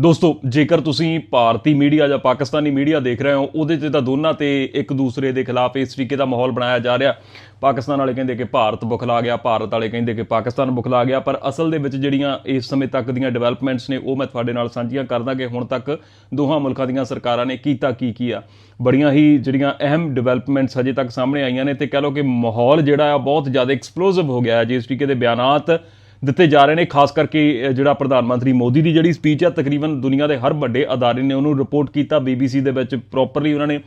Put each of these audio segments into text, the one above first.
ਦੋਸਤੋ, ਜੇਕਰ ਤੁਸੀਂ ਭਾਰਤੀ ਮੀਡੀਆ ਜਾਂ ਪਾਕਿਸਤਾਨੀ ਮੀਡੀਆ ਦੇਖ ਰਹੇ ਹੋ, ਉਹਦੇ 'ਚ ਤਾਂ ਦੋਨਾਂ ਤੇ ਇੱਕ ਦੂਸਰੇ ਦੇ ਖਿਲਾਫ ਇਸ ਤਰੀਕੇ ਦਾ ਮਾਹੌਲ ਬਣਾਇਆ ਜਾ ਰਿਹਾ। ਪਾਕਿਸਤਾਨ ਵਾਲੇ ਕਹਿੰਦੇ ਕਿ ਭਾਰਤ ਬੁਖਲਾ ਗਿਆ, ਭਾਰਤ ਵਾਲੇ ਕਹਿੰਦੇ ਕਿ ਪਾਕਿਸਤਾਨ ਬੁਖਲਾ ਗਿਆ, ਪਰ ਅਸਲ ਦੇ ਵਿੱਚ ਜਿਹੜੀਆਂ ਇਸ ਸਮੇਂ ਤੱਕ ਦੀਆਂ ਡਿਵੈਲਪਮੈਂਟਸ ਨੇ, ਉਹ ਮੈਂ ਤੁਹਾਡੇ ਨਾਲ ਸਾਂਝੀਆਂ ਕਰਦਾ ਕਿ ਹੁਣ ਤੱਕ ਦੋਹਾਂ ਮੁਲਕਾਂ ਦੀਆਂ ਸਰਕਾਰਾਂ ਨੇ ਕੀਤਾ ਕੀ ਕੀ ਆ। ਬੜੀਆਂ ਹੀ ਜਿਹੜੀਆਂ ਅਹਿਮ ਡਿਵੈਲਪਮੈਂਟਸ ਹਜੇ ਤੱਕ ਸਾਹਮਣੇ ਆਈਆਂ ਨੇ, ਤੇ ਕਹ ਲਓ ਕਿ ਮਾਹੌਲ ਜਿਹੜਾ ਆ, ਬਹੁਤ ਜ਼ਿਆਦਾ ਐਕਸਪਲੋਸਿਵ ਹੋ ਗਿਆ ਹੈ। ਜਿਸ ਤਰੀਕੇ ਦੇ ਬਿਆਨਾਤ ਦਿੱਤੇ ਜਾ ਰਹੇ ਨੇ, ਖਾਸ ਕਰਕੇ ਜਿਹੜਾ ਪ੍ਰਧਾਨ ਮੰਤਰੀ ਮੋਦੀ ਦੀ ਜਿਹੜੀ ਸਪੀਚ ਆ, ਤਕਰੀਬਨ ਦੁਨੀਆ ਦੇ ਹਰ ਵੱਡੇ ਅਦਾਰੇ ਨੇ ਉਹਨੂੰ ਰਿਪੋਰਟ ਕੀਤਾ ਬੀਬੀਸੀ ਦੇ ਵਿੱਚ ਪ੍ਰੋਪਰਲੀ ਉਹਨਾਂ ਨੇ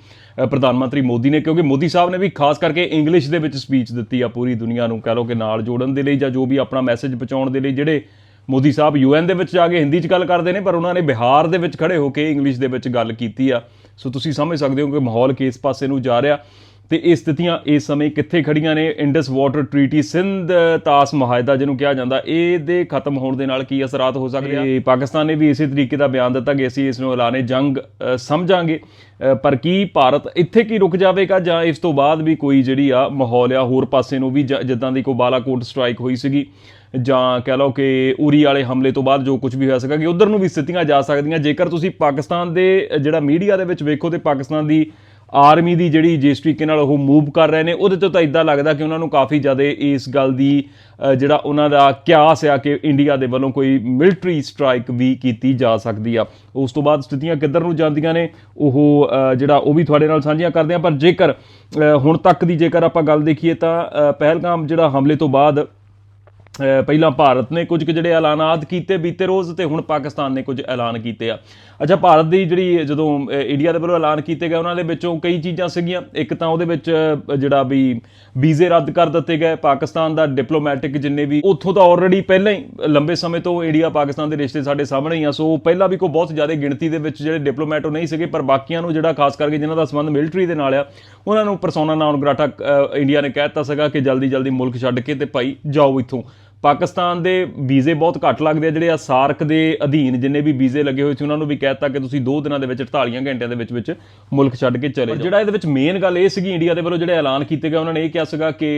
ਪ੍ਰਧਾਨ ਮੰਤਰੀ ਮੋਦੀ ਨੇ, ਕਿਉਂਕਿ ਮੋਦੀ ਸਾਹਿਬ ਨੇ ਵੀ ਖਾਸ ਕਰਕੇ ਇੰਗਲਿਸ਼ ਦੇ ਵਿੱਚ ਸਪੀਚ ਦਿੱਤੀ ਆ ਪੂਰੀ ਦੁਨੀਆ ਨੂੰ, ਕਹ ਲਓ ਕਿ ਨਾਲ ਜੋੜਨ ਦੇ ਲਈ ਜਾਂ ਜੋ ਵੀ ਆਪਣਾ ਮੈਸੇਜ ਪਹੁੰਚਾਉਣ ਦੇ ਲਈ, ਜਿਹੜੇ ਮੋਦੀ ਸਾਹਿਬ ਯੂਐਨ ਦੇ ਵਿੱਚ ਜਾ ਕੇ ਹਿੰਦੀ 'ਚ ਗੱਲ ਕਰਦੇ ਨੇ, ਪਰ ਉਹਨਾਂ ਨੇ ਬਿਹਾਰ ਦੇ ਵਿੱਚ ਖੜੇ ਹੋ ਕੇ ਇੰਗਲਿਸ਼ ਦੇ ਵਿੱਚ ਗੱਲ ਕੀਤੀ ਆ। ਸੋ ਤੁਸੀਂ ਸਮਝ ਸਕਦੇ ਹੋ ਕਿ ਮਾਹੌਲ ਕਿਸ ਪਾਸੇ ਨੂੰ ਜਾ ਰਿਹਾ। ਤੇ ਇਹ ਸਥਿਤੀਆਂ ਇਸ ਸਮੇਂ ਕਿੱਥੇ ਖੜੀਆਂ ਨੇ? ਇੰਡਸ ਵਾਟਰ ਟ੍ਰੀਟੀ ਸਿੰਧ, ਤਾਸ ਮੁਹਾਇਦਾ ਜਿਹਨੂੰ ਕਿਹਾ ਜਾਂਦਾ। ਇਹਦੇ ਖਤਮ ਹੋਣ ਦੇ ਨਾਲ ਕੀ ਅਸਰਾਤ ਹੋ ਸਕਦੇ ਆ? ਪਾਕਿਸਤਾਨ ਨੇ ਵੀ ਇਸੇ ਤਰੀਕੇ ਦਾ ਬਿਆਨ ਦਿੱਤਾ ਕਿ ਅਸੀਂ ਇਸ ਨੂੰ ਐਲਾਨੇ ਜੰਗ ਸਮਝਾਂਗੇ। ਪਰ ਕੀ ਭਾਰਤ ਇੱਥੇ ਕੀ ਰੁਕ ਜਾਵੇਗਾ ਜਾਂ ਇਸ ਤੋਂ ਬਾਅਦ ਵੀ ਕੋਈ ਜਿਹੜੀ ਆ ਮਾਹੌਲ ਆ ਹੋਰ ਪਾਸੇ ਨੂੰ ਵੀ ਜਿੱਦਾਂ ਦੀ ਕੋ ਬਾਲਾਕੋਟ ਸਟ੍ਰਾਈਕ ਹੋਈ ਸੀਗੀ ਜਾਂ ਕਹਿ ਲਓ ਕਿ ਉਰੀ ਵਾਲੇ ਹਮਲੇ ਤੋਂ ਬਾਅਦ ਜੋ ਕੁਝ ਵੀ ਹੋਇਆ ਸੀਗਾ ਕਿ ਉਧਰ ਨੂੰ ਵੀ ਸਥਿਤੀਆਂ ਜਾ ਸਕਦੀਆਂ। ਜੇਕਰ ਤੁਸੀਂ ਪਾਕਿਸਤਾਨ ਦੇ ਜਿਹੜਾ ਮੀਡੀਆ ਦੇ ਵਿੱਚ ਵੇਖੋ ਤੇ ਪਾਕਿਸਤਾਨ ਦੀ ਆਰਮੀ ਦੀ ਜਿਹੜੀ ਜਿਸ ਤਰੀਕੇ ਨਾਲ ਉਹ ਮੂਵ ਕਰ ਰਹੇ ਨੇ, ਉਹਦੇ ਤੋਂ ਤਾਂ ਇਦਾਂ ਲੱਗਦਾ ਕਿ ਉਹਨਾਂ ਨੂੰ ਕਾਫੀ ਜ਼ਿਆਦਾ ਇਸ ਗੱਲ ਦੀ ਜਿਹੜਾ ਉਹਨਾਂ ਦਾ ਕਿਆਸ ਆ ਕਿ ਇੰਡੀਆ ਦੇ ਵੱਲੋਂ ਕੋਈ ਮਿਲਟਰੀ ਸਟ੍ਰਾਈਕ ਵੀ ਕੀਤੀ ਜਾ ਸਕਦੀ ਆ। ਉਸ ਤੋਂ ਬਾਅਦ ਸਥਿਤੀਆਂ ਕਿੱਧਰ ਨੂੰ ਜਾਂਦੀਆਂ ਨੇ, ਉਹ ਜਿਹੜਾ ਉਹ ਵੀ ਤੁਹਾਡੇ ਨਾਲ ਸਾਂਝੀਆਂ ਕਰਦੇ ਆ, ਪਰ ਜੇਕਰ ਹੁਣ ਤੱਕ ਦੀ ਜੇਕਰ ਆਪਾਂ ਗੱਲ ਦੇਖੀਏ ਤਾਂ ਪਹਿਲਗਾਮ ਜਿਹੜਾ ਹਮਲੇ ਤੋਂ ਬਾਅਦ ਪਹਿਲਾਂ ਭਾਰਤ ਨੇ ਕੁਝ ਕੁ ਜਿਹੜੇ ਐਲਾਨਾਤ ਕੀਤੇ, ਬੀਤੇ ਰੋਜ਼ ਤੇ ਹੁਣ ਪਾਕਿਸਤਾਨ ਨੇ ਕੁਝ ਐਲਾਨ ਕੀਤੇ ਆ। ਅੱਛਾ, ਭਾਰਤ ਦੀ ਜਿਹੜੀ ਜਦੋਂ ਇੰਡੀਆ ਦੇ ਵੱਲੋਂ ਐਲਾਨ ਕੀਤੇ ਗਏ, ਉਹਨਾਂ ਦੇ ਵਿੱਚੋਂ ਕਈ ਚੀਜ਼ਾਂ ਸੀਗੀਆਂ। ਇੱਕ ਤਾਂ ਉਹਦੇ ਵਿੱਚ ਜਿਹੜਾ ਵੀ ਵੀਜ਼ੇ ਰੱਦ ਕਰ ਦਿੱਤੇ ਗਏ। ਪਾਕਿਸਤਾਨ ਦਾ ਡਿਪਲੋਮੈਟਿਕ ਜਿੰਨੇ ਵੀ, ਉੱਥੋਂ ਤਾਂ ਆਲਰੇਡੀ ਪਹਿਲਾਂ ਹੀ, ਲੰਬੇ ਸਮੇਂ ਤੋਂ ਇੰਡੀਆ ਪਾਕਿਸਤਾਨ ਦੇ ਰਿਸ਼ਤੇ ਸਾਡੇ ਸਾਹਮਣੇ ਹੀ ਆ। ਸੋ ਪਹਿਲਾਂ ਵੀ ਕੋਈ ਬਹੁਤ ਜ਼ਿਆਦਾ ਗਿਣਤੀ ਦੇ ਵਿੱਚ ਜਿਹੜੇ ਡਿਪਲੋਮੈਟ ਉਹ ਨਹੀਂ ਸੀਗੇ, ਪਰ ਬਾਕੀਆਂ ਨੂੰ ਜਿਹੜਾ ਖਾਸ ਕਰਕੇ ਜਿਨ੍ਹਾਂ ਦਾ ਸੰਬੰਧ ਮਿਲਟਰੀ ਦੇ ਨਾਲ ਆ, ਉਹਨਾਂ ਨੂੰ ਪਰਸੋਨਾ ਨਾਨ ਗ੍ਰਾਟਾ ਇੰਡੀਆ ਨੇ ਕਹਿ ਦਿੱਤਾ ਸੀਗਾ ਕਿ ਜਲਦੀ ਜਲਦੀ ਮੁਲਕ ਛੱਡ ਕੇ ਤੇ ਭਾਈ ਜਾਓ ਇੱਥੋਂ। ਪਾਕਿਸਤਾਨ ਦੇ ਵੀਜ਼ੇ ਬਹੁਤ ਘੱਟ ਲੱਗਦੇ ਆ ਜਿਹੜੇ ਆ ਸਾਰਕ ਦੇ ਅਧੀਨ ਜਿੰਨੇ ਵੀ ਵੀਜ਼ੇ ਲੱਗੇ ਹੋਏ ਸੀ ਉਹਨਾਂ ਨੂੰ ਵੀ ਕਹਿ ਦਿੱਤਾ ਕਿ ਤੁਸੀਂ 2 ਦਿਨਾਂ ਦੇ ਵਿੱਚ 48 ਘੰਟਿਆਂ ਦੇ ਵਿੱਚ ਵਿੱਚ ਮੁਲਕ ਛੱਡ ਕੇ ਚਲੇ ਜਾਓ। ਜਿਹੜਾ ਇਹਦੇ ਵਿੱਚ ਮੇਨ ਗੱਲ ਇਹ ਸੀਗੀ ਇੰਡੀਆ ਦੇ ਵੱਲੋਂ ਜਿਹੜੇ ਐਲਾਨ ਕੀਤੇ ਗਏ ਉਹਨਾਂ ਨੇ ਇਹ ਕਿਹਾ ਸੀਗਾ ਕਿ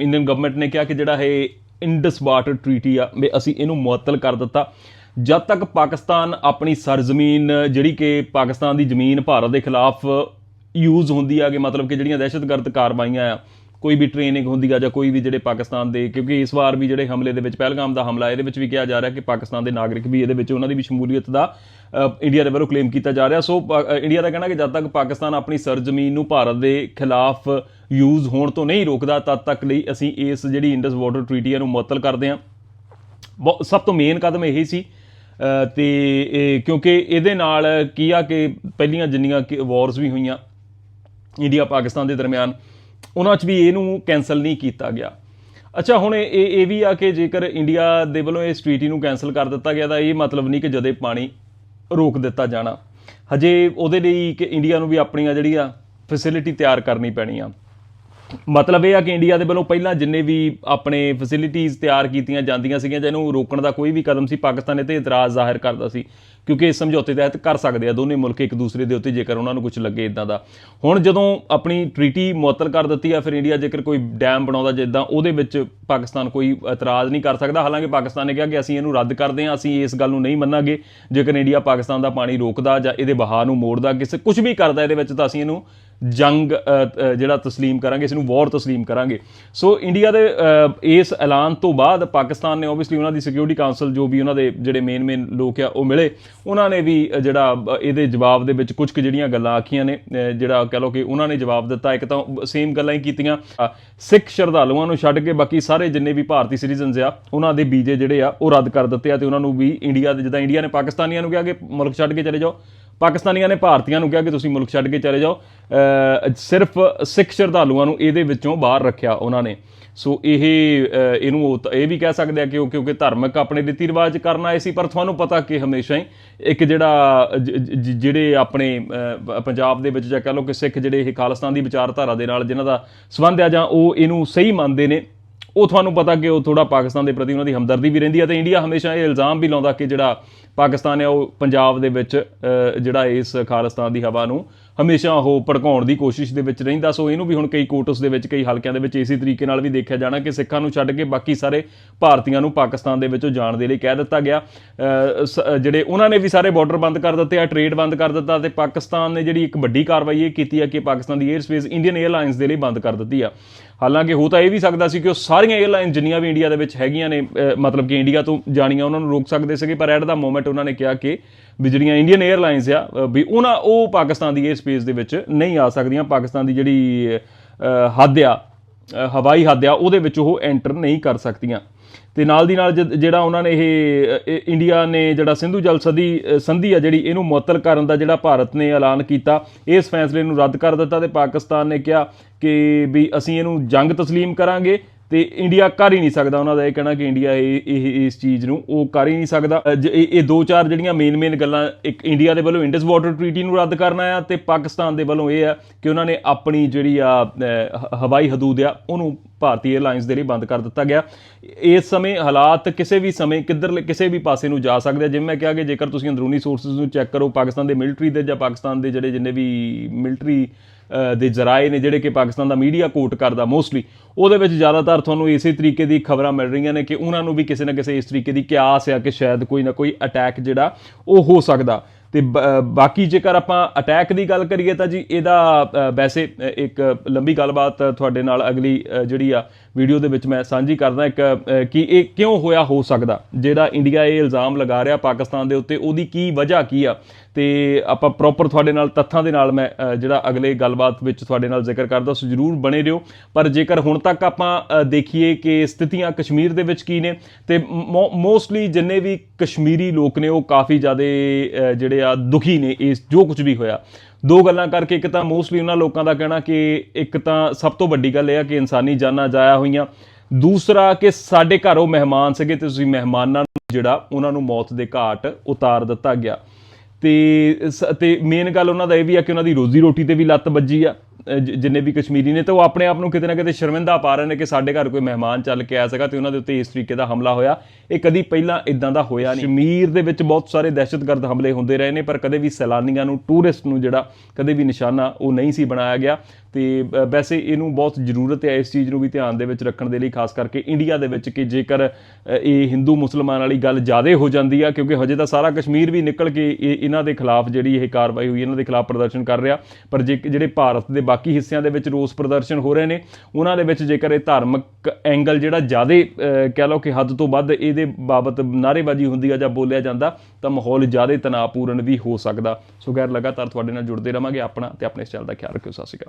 ਇੰਡੀਅਨ ਗਵਰਨਮੈਂਟ ਨੇ ਕਿਹਾ ਕਿ ਜਿਹੜਾ ਇਹ ਇੰਡਸ ਵਾਟਰ ਟ੍ਰੀਟੀ ਆ ਵੀ ਅਸੀਂ ਇਹਨੂੰ ਮੁਅੱਤਲ ਕਰ ਦਿੱਤਾ। ਜਦ ਤੱਕ ਪਾਕਿਸਤਾਨ ਆਪਣੀ ਸਰਜ਼ਮੀਨ ਜਿਹੜੀ ਕਿ ਪਾਕਿਸਤਾਨ ਦੀ ਜ਼ਮੀਨ ਭਾਰਤ ਦੇ ਖਿਲਾਫ ਯੂਜ਼ ਹੁੰਦੀ ਆ ਕਿ ਮਤਲਬ ਕਿ ਜਿਹੜੀਆਂ ਦਹਿਸ਼ਤਗਰਦ ਕਾਰਵਾਈਆਂ ਆ ਕੋਈ ਵੀ ਟ੍ਰੇਨਿੰਗ ਹੁੰਦੀ ਆ ਜਾਂ ਕੋਈ ਵੀ ਜਿਹੜੇ ਪਾਕਿਸਤਾਨ ਦੇ ਕਿਉਂਕਿ ਇਸ ਵਾਰ ਵੀ ਜਿਹੜੇ ਹਮਲੇ ਦੇ ਵਿੱਚ ਪਹਿਲਗਾਮ ਦਾ ਹਮਲਾ ਇਹਦੇ ਵਿੱਚ ਵੀ ਕਿਹਾ ਜਾ ਰਿਹਾ ਕਿ ਪਾਕਿਸਤਾਨ ਦੇ ਨਾਗਰਿਕ ਵੀ ਇਹਦੇ ਵਿੱਚ ਉਹਨਾਂ ਦੀ ਵੀ ਸ਼ਮੂਲੀਅਤ ਦਾ ਇੰਡੀਆ ਦੇ ਵੱਲੋਂ ਕਲੇਮ ਕੀਤਾ ਜਾ ਰਿਹਾ। ਸੋ ਪਾ- ਇੰਡੀਆ ਦਾ ਕਹਿਣਾ ਕਿ ਜਦ ਤੱਕ ਪਾਕਿਸਤਾਨ ਆਪਣੀ ਸਰਜ਼ਮੀਨ ਨੂੰ ਭਾਰਤ ਦੇ ਖਿਲਾਫ ਯੂਜ਼ ਹੋਣ ਤੋਂ ਨਹੀਂ ਰੋਕਦਾ ਤਦ ਤੱਕ ਲਈ ਅਸੀਂ ਇਸ ਜਿਹੜੀ ਇੰਡਸ ਵਾਟਰ ਟ੍ਰੀਟੀ ਨੂੰ ਮੁਅੱਤਲ ਕਰਦੇ ਹਾਂ। ਬਹੁ- ਸਭ ਤੋਂ ਮੇਨ ਕਦਮ ਇਹ ਸੀ। ਅ, ਤੇ ਕਿਉਂਕਿ ਇਹਦੇ ਨਾਲ ਕੀ ਆ ਕਿ ਪਹਿਲੀਆਂ ਜਿੰਨੀਆਂ ਵਾਰਸ ਵੀ ਹੋਈਆਂ ਇੰਡੀਆ ਪਾਕਿਸਤਾਨ ਦੇ ਦਰਮਿਆਨ ਉਹਨਾਂ 'ਚ ਵੀ ਇਹਨੂੰ ਕੈਨਸਲ ਨਹੀਂ ਕੀਤਾ ਗਿਆ। ਅੱਛਾ, ਹੁਣ ਇਹ ਇਹ ਵੀ ਆ ਕਿ ਜੇਕਰ ਇੰਡੀਆ ਦੇ ਵੱਲੋਂ ਇਸ ਟ੍ਰੀਟੀ ਨੂੰ ਕੈਨਸਲ ਕਰ ਦਿੱਤਾ ਗਿਆ, ਤਾਂ ਇਹ ਮਤਲਬ ਨਹੀਂ ਕਿ ਜਦੇ ਪਾਣੀ ਰੋਕ ਦਿੱਤਾ ਜਾਣਾ। ਹਜੇ ਉਹਦੇ ਲਈ ਕਿ ਇੰਡੀਆ ਨੂੰ ਵੀ ਆਪਣੀਆਂ ਜਿਹੜੀ ਆ ਫੈਸਿਲਿਟੀ ਤਿਆਰ ਕਰਨੀ ਪੈਣੀ ਆ। ਮਤਲਬ ਇਹ ਆ ਕਿ ਇੰਡੀਆ ਦੇ ਵੱਲੋਂ ਪਹਿਲਾਂ ਜਿੰਨੇ ਵੀ ਆਪਣੇ ਫੈਸਿਲਿਟੀਆਂ ਤਿਆਰ ਕੀਤੀਆਂ ਜਾਂਦੀਆਂ ਸੀਗੀਆਂ, ਜਾਂ ਇਹਨੂੰ ਰੋਕਣ ਦਾ ਕੋਈ ਵੀ ਕਦਮ ਸੀ, ਪਾਕਿਸਤਾਨ ਇਹ ਤੇ ਇਤਰਾਜ਼ ਜ਼ਾਹਿਰ ਕਰਦਾ ਸੀ। ਕਿਉਂਕਿ ਇਸ ਸਮਝੌਤੇ ਤਹਿਤ ਕਰ ਸਕਦੇ ਆ ਦੋਨੇ ਮੁਲਕ ਇੱਕ ਦੂਸਰੇ ਦੇ ਉੱਤੇ, ਜੇਕਰ ਉਹਨਾਂ ਨੂੰ ਕੁਝ ਲੱਗੇ ਇਦਾਂ ਦਾ। ਹੁਣ ਜਦੋਂ ਆਪਣੀ ਟ੍ਰੀਟੀ ਮੁਅੱਤਲ ਕਰ ਦਿੱਤੀ ਆ, ਫਿਰ ਇੰਡੀਆ ਜੇਕਰ ਕੋਈ ਡੈਮ ਬਣਾਉਂਦਾ ਜਿੱਦਾਂ, ਉਹਦੇ ਵਿੱਚ ਪਾਕਿਸਤਾਨ ਕੋਈ ਇਤਰਾਜ਼ ਨਹੀਂ ਕਰ ਸਕਦਾ। ਹਾਲਾਂਕਿ ਪਾਕਿਸਤਾਨ ਨੇ ਕਿਹਾ ਕਿ ਅਸੀਂ ਇਹਨੂੰ ਰੱਦ ਕਰਦੇ ਹਾਂ, ਅਸੀਂ ਇਸ ਗੱਲ ਨੂੰ ਨਹੀਂ ਮੰਨਾਂਗੇ। ਜੇਕਰ ਇੰਡੀਆ ਪਾਕਿਸਤਾਨ ਦਾ ਪਾਣੀ ਰੋਕਦਾ ਜਾਂ ਇਹਦੇ ਬਹਾਅ ਨੂੰ ਮੋੜਦਾ, ਕਿਸੇ ਕੁਝ ਵੀ ਕਰਦਾ, ਇਹਦੇ ਵਿੱਚ ਤਾਂ ਅਸੀਂ ਇਹਨੂੰ ਜੰਗ ਜਿਹੜਾ ਤਸਲੀਮ ਕਰਾਂਗੇ ਇਸ ਨੂੰ ਵਾਰ ਤਸਲੀਮ ਕਰਾਂਗੇ। ਸੋ ਇੰਡੀਆ ਦੇ ਇਸ ਐਲਾਨ ਤੋਂ ਬਾਅਦ ਪਾਕਿਸਤਾਨ ਨੇ ਆਬਵੀਅਸਲੀ ਉਹਨਾਂ ਦੀ ਸਿਕਿਉਰਿਟੀ ਕਾਉਂਸਲ ਜੋ ਵੀ ਉਹਨਾਂ ਦੇ ਜਿਹੜੇ ਮੇਨ ਮੇਨ ਲੋਕ ਆ, ਉਹ ਮਿਲੇ। ਉਹਨਾਂ ਨੇ ਵੀ ਜਿਹੜਾ ਇਹਦੇ ਜਵਾਬ ਦੇ ਵਿੱਚ ਕੁਝ ਕੁ ਜਿਹੜੀਆਂ ਗੱਲਾਂ ਆਖੀਆਂ ਨੇ ਜਿਹੜਾ ਕਹ ਲਓ ਕਿ ਉਹਨਾਂ ਨੇ ਜਵਾਬ ਦਿੱਤਾ, ਇੱਕ ਤਾਂ ਸੇਮ ਗੱਲਾਂ ਹੀ ਕੀਤੀਆਂ। ਸਿੱਖ ਸ਼ਰਧਾਲੂਆਂ ਨੂੰ ਛੱਡ ਕੇ ਬਾਕੀ ਸਾਰੇ ਜਿੰਨੇ ਵੀ ਭਾਰਤੀ ਸਿਟੀਜ਼ਨਸ ਆ, ਉਹਨਾਂ ਦੇ ਵੀਜ਼ੇ ਜਿਹੜੇ ਆ, ਉਹ ਰੱਦ ਕਰ ਦਿੱਤੇ ਆ ਤੇ ਉਹਨਾਂ ਨੂੰ ਵੀ ਇੰਡੀਆ ਦੇ, ਜਿੱਦਾਂ ਇੰਡੀਆ ਨੇ ਪਾਕਿਸਤਾਨੀਆਂ ਨੂੰ ਕਿਹਾ ਕਿ ਮੁਲਕ ਛੱਡ ਕੇ ਚਲੇ ਜਾਓ। ਪਾਕਿਸਤਾਨੀਆਂ ਨੇ ਭਾਰਤੀਆਂ ਨੂੰ ਕਿਹਾ ਕਿ ਤੁਸੀਂ ਮੁਲਕ ਛੱਡ ਕੇ ਚਲੇ ਜਾਓ। ਸਿਰਫ ਸਿੱਖ ਸ਼ਰਧਾਲੂਆਂ ਨੂੰ ਇਹਦੇ ਵਿੱਚੋਂ ਬਾਹਰ ਰੱਖਿਆ ਉਹਨਾਂ ਨੇ। ਸੋ ਇਹ ਇਹਨੂੰ ਉਹ ਤਾਂ ਇਹ ਵੀ ਕਹਿ ਸਕਦੇ ਆ ਕਿ ਉਹ ਕਿਉਂਕਿ ਧਾਰਮਿਕ ਆਪਣੇ ਰੀਤੀ ਰਿਵਾਜ ਕਰਨ ਆਏ ਸੀ, ਪਰ ਤੁਹਾਨੂੰ ਪਤਾ ਕਿ ਹਮੇਸ਼ਾ ਹੀ ਇੱਕ ਜਿਹੜਾ ਜਿਹੜੇ ਆਪਣੇ ਪੰਜਾਬ ਦੇ ਵਿੱਚ ਜਾਂ ਕਹ ਲਓ ਕਿ ਸਿੱਖ ਜਿਹੜੇ ਇਹ ਖਾਲਿਸਤਾਨ ਦੀ ਵਿਚਾਰਧਾਰਾ ਦੇ ਨਾਲ ਜਿਨ੍ਹਾਂ ਦਾ ਸੰਬੰਧ ਆ ਜਾਂ ਉਹ ਇਹਨੂੰ ਸਹੀ ਮੰਨਦੇ ਨੇ ਉਹ ਤੁਹਾਨੂੰ ਪਤਾ ਕਿ ਉਹ ਥੋੜਾ ਪਾਕਿਸਤਾਨ ਦੇ ਪ੍ਰਤੀ ਉਹਨਾਂ ਦੀ ਹਮਦਰਦੀ ਵੀ ਰਹਿੰਦੀ ਹੈ ਤੇ ਇੰਡੀਆ ਹਮੇਸ਼ਾ ਇਹ ਇਲਜ਼ਾਮ ਵੀ ਲਾਉਂਦਾ ਕਿ ਜਿਹੜਾ ਪਾਕਿਸਤਾਨ ਹੈ ਉਹ ਪੰਜਾਬ ਦੇ ਵਿੱਚ ਜਿਹੜਾ ਇਸ ਖਾਲਿਸਤਾਨ ਦੀ ਹਵਾ ਨੂੰ ਹਮੇਸ਼ਾ ਉਹ ਭੜਕਾਉਣ ਦੀ ਕੋਸ਼ਿਸ਼ ਦੇ ਵਿੱਚ ਰਹਿੰਦਾ, ਸੋ ਇਹਨੂੰ ਵੀ ਹੁਣ ਕਈ ਕੋਟਸ ਦੇ ਵਿੱਚ, ਕਈ ਹਲਕਿਆਂ ਦੇ ਵਿੱਚ ਇਸੇ ਤਰੀਕੇ ਨਾਲ ਵੀ ਦੇਖਿਆ ਜਾਣਾ ਕਿ ਸਿੱਖਾਂ ਨੂੰ ਛੱਡ ਕੇ ਬਾਕੀ ਸਾਰੇ ਭਾਰਤੀਆਂ ਨੂੰ ਪਾਕਿਸਤਾਨ ਦੇ ਵਿੱਚੋਂ ਜਾਣ ਦੇ ਲਈ ਕਹਿ ਦਿੱਤਾ ਗਿਆ। ਜਿਹੜੇ ਉਹਨਾਂ ਨੇ ਵੀ ਸਾਰੇ ਬਾਰਡਰ ਬੰਦ ਕਰ ਦਿੱਤੇ ਆ ਟ੍ਰੇਡ ਬੰਦ ਕਰ ਦਿੱਤਾ ਤੇ ਪਾਕਿਸਤਾਨ ਨੇ ਜਿਹੜੀ ਇੱਕ ਵੱਡੀ ਕਾਰਵਾਈ ਇਹ ਕੀਤੀ ਆ ਕਿ ਪਾਕਿਸਤਾਨ ਦੀ 에ਅਰ ਸਪੇਸ ਇੰਡੀਅਨ 에ਅਰਲਾਈਨਸ ਦੇ ਲਈ ਬੰਦ ਕਰ ਦਿੱਤੀ ਆ। ਹਾਲਾਂਕਿ ਹੋ ਤਾਂ ਇਹ ਵੀ ਸਕਦਾ ਸੀ ਕਿ ਉਹ ਸਾਰੀਆਂ 에ਅਰਲਾਈਨ ਜਿੰਨੀਆਂ ਵੀ ਇੰਡੀਆ ਦੇ ਵਿੱਚ ਹੈਗੀਆਂ ਨੇ ਮਤਲਬ ਕਿ ਇੰਡੀਆ ਤੋਂ ਜਾਣੀਆਂ ਉਹਨਾਂ ਨੂੰ ਰੋਕ ਸਕਦੇ ਸੀਗੇ, ਪਰ ਐਟ ਦਾ ਮੋਮੈਂਟ ਉਹਨਾਂ ਨੇ ਕਿਹਾ ਕਿ ਵੀ ਜਿਹੜੀਆਂ ਇੰਡੀਅਨ 에ਅਰਲਾਈਨਸ ਆ ਵੀ ਉਹਨਾਂ, ਉਹ ਪਾਕਿਸਤਾਨ ਦੀ 에ਅਰ ਸਪੇਸ ਦੇ ਵਿੱਚ ਨਹੀਂ ਆ ਸਕਦੀਆਂ। ਪਾਕਿਸਤਾਨ ਦੀ ਜਿਹੜੀ ਹੱਦ ਆ ਹਵਾਈ ਹੱਦ ਆ, ਉਹਦੇ ਵਿੱਚ ਉਹ ਐਂਟਰ ਨਹੀਂ ਕਰ ਸਕਦੀਆਂ। ਤੇ ਨਾਲ ਦੀ ਨਾਲ ਜਦ- ਜਿਹੜਾ ਉਹਨਾਂ ਨੇ ਇਹ ਇੰਡੀਆ ਨੇ ਜਿਹੜਾ ਸਿੰਧੂ ਜਲ ਸਦੀ ਸੰਧੀ ਆ ਜਿਹੜੀ, ਇਹਨੂੰ ਮੁਅੱਤਲ ਕਰਨ ਦਾ ਜਿਹੜਾ ਭਾਰਤ ਨੇ ਐਲਾਨ ਕੀਤਾ, ਇਸ ਫੈਸਲੇ ਨੂੰ ਰੱਦ ਕਰ ਦਿੱਤਾ ਤੇ ਪਾਕਿਸਤਾਨ ਨੇ ਕਿਹਾ ਕਿ ਵੀ ਅਸੀਂ ਇਹਨੂੰ ਜੰਗ ਤਸਲੀਮ ਕਰਾਂਗੇ। ਤੇ ਇੰਡੀਆ ਕਰ ਹੀ ਨਹੀਂ ਸਕਦਾ ਉਹਨਾਂ ਦਾ ਇਹ ਕਹਿਣਾ ਕਿ ਇੰਡੀਆ ਇਹ ਇਹ ਇਸ ਚੀਜ਼ ਨੂੰ ਉਹ ਕਰ ਹੀ ਨਹੀਂ ਸਕਦਾ। ਅ, ਇਹ ਦੋ ਚਾਰ ਜਿਹੜੀਆਂ ਮੇਨ ਮੇਨ ਗੱਲਾਂ ਇੱਕ ਇੰਡੀਆ ਦੇ ਵੱਲੋਂ ਇੰਡਸ ਵਾਟਰ ਟ੍ਰੀਟੀ ਨੂੰ ਰੱਦ ਕਰਨਾ ਆ ਤੇ ਪਾਕਿਸਤਾਨ ਦੇ ਵੱਲੋਂ ਇਹ ਆ ਕਿ ਉਹਨਾਂ ਨੇ ਆਪਣੀ ਜਿਹੜੀ ਆ ਹਵਾਈ ਹਦੂਦ ਆ ਉਹਨੂੰ ਭਾਰਤੀ 에ਅਰਲਾਈਨਸ ਦੇ ਲਈ ਬੰਦ ਕਰ ਦਿੱਤਾ ਗਿਆ। ਇਸ ਸਮੇਂ ਹਾਲਾਤ ਕਿਸੇ ਵੀ ਸਮੇਂ ਕਿੱਧਰ ਕਿਸੇ ਵੀ ਪਾਸੇ ਨੂੰ ਜਾ ਸਕਦੇ ਆ। ਜਿਵੇਂ ਮੈਂ ਕਿਹਾ ਕਿ ਜੇਕਰ ਤੁਸੀਂ ਅੰਦਰੂਨੀ ਸੋਰਸਸ ਨੂੰ ਚੈੱਕ ਕਰੋ ਪਾਕਿਸਤਾਨ ਦੇ ਮਿਲਟਰੀ ਦੇ ਜਾਂ ਪਾਕਿਸਤਾਨ ਦੇ ਜਿਹੜੇ ਜਿੰਨੇ ਵੀ ਮਿਲਟਰੀ ਦੇ ਜ਼ਰਾਏ ਨੇ ਜਿਹੜੇ ਕਿ ਪਾਕਿਸਤਾਨ ਦਾ ਮੀਡੀਆ ਕੋਟ ਕਰਦਾ ਮੋਸਟਲੀ ਉਹਦੇ ਵਿੱਚ ਜ਼ਿਆਦਾਤਰ ਤੁਹਾਨੂੰ ਇਸੇ ਤਰੀਕੇ ਦੀ ਖਬਰਾਂ ਮਿਲ ਰਹੀਆਂ ਨੇ ਕਿ ਉਹਨਾਂ ਨੂੰ ਵੀ ਕਿਸੇ ਨਾ ਕਿਸੇ ਇਸ ਤਰੀਕੇ ਦੀ ਕਿਆਸ ਆ ਕਿ ਸ਼ਾਇਦ ਕੋਈ ਨਾ ਕੋਈ ਅਟੈਕ ਜਿਹੜਾ ਉਹ ਹੋ ਸਕਦਾ। ਤੇ ਬ- ਬਾਕੀ ਜੇਕਰ ਆਪਾਂ ਅਟੈਕ ਦੀ ਗੱਲ ਕਰੀਏ ਤਾਂ ਜੀ ਇਹਦਾ ਵੈਸੇ ਇੱਕ ਲੰਬੀ ਗੱਲਬਾਤ ਤੁਹਾਡੇ ਨਾਲ ਅਗਲੀ ਜਿਹੜੀ ਆ ਵੀਡੀਓ ਦੇ ਵਿੱਚ ਮੈਂ ਸਾਂਝੀ ਕਰਦਾ ਇੱਕ ਕਿ ਇਹ ਕਿਉਂ ਹੋਇਆ ਹੋ ਸਕਦਾ। ਜਿਹੜਾ ਇੰਡੀਆ ਇਹ ਇਲਜ਼ਾਮ ਲਗਾ ਰਿਹਾ ਪਾਕਿਸਤਾਨ ਦੇ ਉੱਤੇ ਉਹਦੀ ਕੀ ਵਜ੍ਹਾ ਕੀ ਆ? ਤੇ ਆਪਾਂ ਪ੍ਰੋਪਰ ਤੁਹਾਡੇ ਨਾਲ ਤੱਥਾਂ ਦੇ ਨਾਲ ਮੈਂ ਜਿਹੜਾ ਅਗਲੇ ਗੱਲਬਾਤ ਵਿੱਚ ਤੁਹਾਡੇ ਨਾਲ ਜ਼ਿਕਰ ਕਰਦਾ ਸੋ ਜਰੂਰ ਬਣੇ ਰਹੋ। ਪਰ ਜੇਕਰ ਹੁਣ ਤੱਕ ਆਪਾਂ ਦੇਖੀਏ ਕਿ ਸਥਿਤੀਆਂ ਕਸ਼ਮੀਰ ਦੇ ਵਿੱਚ ਕੀ ਨੇ ਤੇ ਮੋਸਟਲੀ ਜਿੰਨੇ ਵੀ ਕਸ਼ਮੀਰੀ ਲੋਕ ਨੇ ਉਹ ਕਾਫੀ ਜ਼ਿਆਦਾ ਅ, ਜਿਹੜੇ ਆ ਦੁਖੀ ਨੇ ਇਸ, ਜੋ ਕੁਝ ਵੀ ਹੋਇਆ। ਦੋ ਗੱਲਾਂ ਕਰਕੇ, ਇੱਕ ਤਾਂ ਮੋਸਟਲੀ ਉਹਨਾਂ ਲੋਕਾਂ ਦਾ ਕਹਿਣਾ ਕਿ ਇੱਕ ਤਾਂ ਸਭ ਤੋਂ ਵੱਡੀ ਗੱਲ ਇਹ ਆ ਕਿ ਇਨਸਾਨੀ ਜਾਨਾਂ ਜਾਇਆ ਹੋਈਆਂ। ਦੂਸਰਾ ਕਿ ਸਾਡੇ ਘਰ ਉਹ ਮਹਿਮਾਨ ਸੀਗੇ ਤੇ ਤੁਸੀਂ ਮਹਿਮਾਨਾਂ ਨੂੰ ਜਿਹੜਾ ਉਹਨਾਂ ਨੂੰ ਮੌਤ ਦੇ ਘਾਟ ਉਤਾਰ ਦਿੱਤਾ ਗਿਆ। ਤੇ ਸ- ਤੇ ਮੇਨ ਗੱਲ ਉਹਨਾਂ ਦਾ ਇਹ ਵੀ ਆ ਕਿ ਉਹਨਾਂ ਦੀ ਰੋਜ਼ੀ ਰੋਟੀ ਤੇ ਵੀ ਲੱਤ ਵੱਜੀ ਆ। ਜਿੰਨੇ ਵੀ ਕਸ਼ਮੀਰੀ ਨੇ ਤਾਂ ਉਹ ਆਪਣੇ ਆਪ ਨੂੰ ਕਿਤੇ ਨਾ ਕਿਤੇ ਸ਼ਰਮਿੰਦਾ ਪਾ ਰਹੇ ਨੇ ਕਿ ਸਾਡੇ ਘਰ ਕੋਈ ਮਹਿਮਾਨ ਚੱਲ ਕੇ ਆਇਆ ਸੀਗਾ ਤੇ ਉਹਨਾਂ ਦੇ ਉੱਤੇ ਇਸ ਤਰੀਕੇ ਦਾ ਹਮਲਾ ਹੋਇਆ। ਇਹ ਕਦੀ ਪਹਿਲਾਂ ਇਦਾਂ ਦਾ ਹੋਇਆ ਨਹੀਂ। ਕਸ਼ਮੀਰ ਦੇ ਵਿੱਚ ਬਹੁਤ ਸਾਰੇ ਦਹਿਸ਼ਤਗਰਦ ਹਮਲੇ ਹੁੰਦੇ ਰਹੇ ਨੇ, ਪਰ ਕਦੇ ਵੀ ਸੈਲਾਨੀਆਂ ਨੂੰ, ਟੂਰਿਸਟ ਨੂੰ ਜਿਹੜਾ ਕਦੇ ਵੀ ਨਿਸ਼ਾਨਾ ਉਹ ਨਹੀਂ ਸੀ ਬਣਾਇਆ ਗਿਆ। ਤੇ ਵੈਸੇ ਇਹਨੂੰ ਬਹੁਤ ਜ਼ਰੂਰਤ ਹੈ ਇਸ ਚੀਜ਼ ਨੂੰ ਵੀ ਧਿਆਨ ਦੇ ਵਿੱਚ ਰੱਖਣ ਦੇ ਲਈ, ਖਾਸ ਕਰਕੇ ਇੰਡੀਆ ਦੇ ਵਿੱਚ ਕਿ ਜੇਕਰ ਇਹ ਹਿੰਦੂ, ਮੁਸਲਮਾਨ ਵਾਲੀ ਗੱਲ ਜ਼ਿਆਦਾ ਹੋ ਜਾਂਦੀ ਆ, ਕਿਉਂਕਿ ਹਜੇ ਤਾਂ ਸਾਰਾ ਕਸ਼ਮੀਰ ਵੀ ਨਿਕਲ ਕੇ ਇਹ- ਇਹਨਾਂ ਦੇ ਖਿਲਾਫ ਜਿਹੜੀ ਇਹ ਕਾਰਵਾਈ ਹੋਈ, ਇਹਨਾਂ ਦੇ ਖਿਲਾਫ ਪ੍ਰਦਰਸ਼ਨ ਕਰ ਰਿਹਾ। ਪਰ ਜੇ ਜਿਹੜੇ ਭਾਰਤ ਦੇ ਬਾਕੀ ਹਿੱਸਿਆਂ ਦੇ ਵਿੱਚ ਰੋਸ ਪ੍ਰਦਰਸ਼ਨ ਹੋ ਰਹੇ ਨੇ। ਉਹਨਾਂ ਦੇ ਵਿੱਚ ਜੇਕਰ ਇਹ ਧਾਰਮਿਕ ਐਂਗਲ ਜਿਹੜਾ ਜ਼ਿਆਦਾ ਕਹਿ ਲਓ ਕਿ ਹੱਦ ਤੋਂ ਵੱਧ ਇਹਦੇ ਬਾਬਤ ਨਾਅਰੇਬਾਜ਼ੀ ਹੁੰਦੀ ਆ ਜਾਂ ਬੋਲਿਆ ਜਾਂਦਾ, ਤਾਂ ਮਾਹੌਲ ਜ਼ਿਆਦਾ ਤਣਾਅਪੂਰਨ ਵੀ ਹੋ ਸਕਦਾ। ਸੋ ਗੈਰ ਲਗਾਤਾਰ ਤੁਹਾਡੇ ਨਾਲ ਜੁੜਦੇ ਰਵਾਂਗੇ ਆਪਣਾ ਤੇ ਆਪਣੇ ਇਸ ਚੈਨਲ ਦਾ ਖਿਆਲ ਰੱਖਿਓ। ਸਤਿ ਸ਼੍ਰੀ ਅਕਾਲ।